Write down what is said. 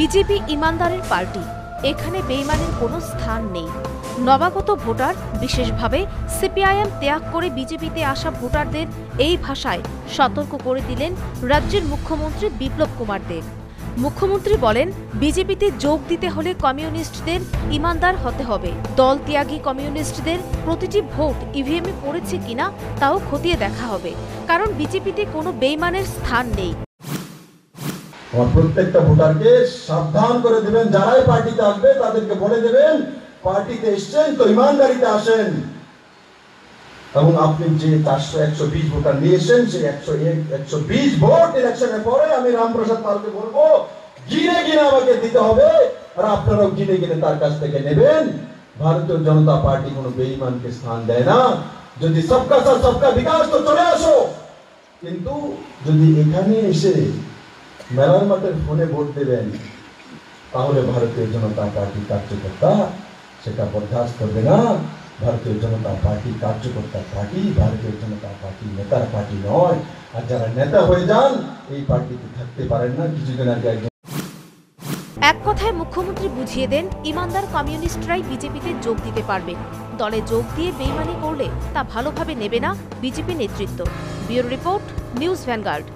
BJP ইমানদারের party. এখানে বেইমানের কোনো স্থান নেই। নবাগত ভোটার, বিশেষভাবে সিপিআইএম ত্যাগ করে বিজেপিতে আসা ভোটারদের এই ভাষায় সতর্ক করে দিলেন রাজ্যের মুখ্যমন্ত্রী বিপ্লব কুমার দেব। মুখ্যমন্ত্রী বলেন, বিজেপিতে যোগ দিতে হলে কমিউনিস্টদের ইমানদার হতে হবে। দল ত্যাগী কমিউনিস্টদের প্রতিটি ভোট ইভিএমে পড়েছে কিনা তাও খতিয়ে দেখা হবে। কারণ বিজেপিতে কোনো বেইমানের স্থান নেই। আমার প্রত্যেকটা ভোটারকে সাবধান করে দেবেন। যারাই পার্টিতে আসবে, তাদেরকে বলে দেবেন, পার্টিতে এসছেন তো ইমানদারিতে আসেন। এবং আপনি যে চারশো একশো বিশ ভোটার নিয়ে এসেছেন, সেই একশো একশো বিশ ভোট ইলেকশনের পরে আমি রামপ্রসাদ পালকে বলব, গিনে গিনে আমাকে দিতে হবে। আর আপনারাও গিনে গিনে তার কাছ থেকে নেবেন। ভারতীয় জনতা পার্টি কোনো বেঈমানকে স্থান দেয় না। যদি সবকা সবকা বিকাশ, তো চলে আসো। কিন্তু যদি এখানে এসে মেলার মাঠের ফোনে ভোট দেবেন তাহলে ভারতীয় জনতা পার্টি কার্যকর্তা, সেটা বরদাস্ত করবে না। ভারতীয় জনতা পার্টি কার্যকর্তা পার্টি ভারতীয় জনতা পার্টি নেতার পার্টি নয়। আর যারা নেতা হয়ে যান, এই পার্টিতে থাকতে পারেন না। কিছুদিন আগে একজন এক কথায় মুখ্যমন্ত্রী বুঝিয়ে দেন, ইমানদার কমিউনিস্টরাই বিজেপিতে যোগ দিতে পারবে। দলে যোগ দিয়ে বেইমানি করলে তা ভালোভাবে নেবে না বিজেপি নেতৃত্ব। Bureau report, news vanguard.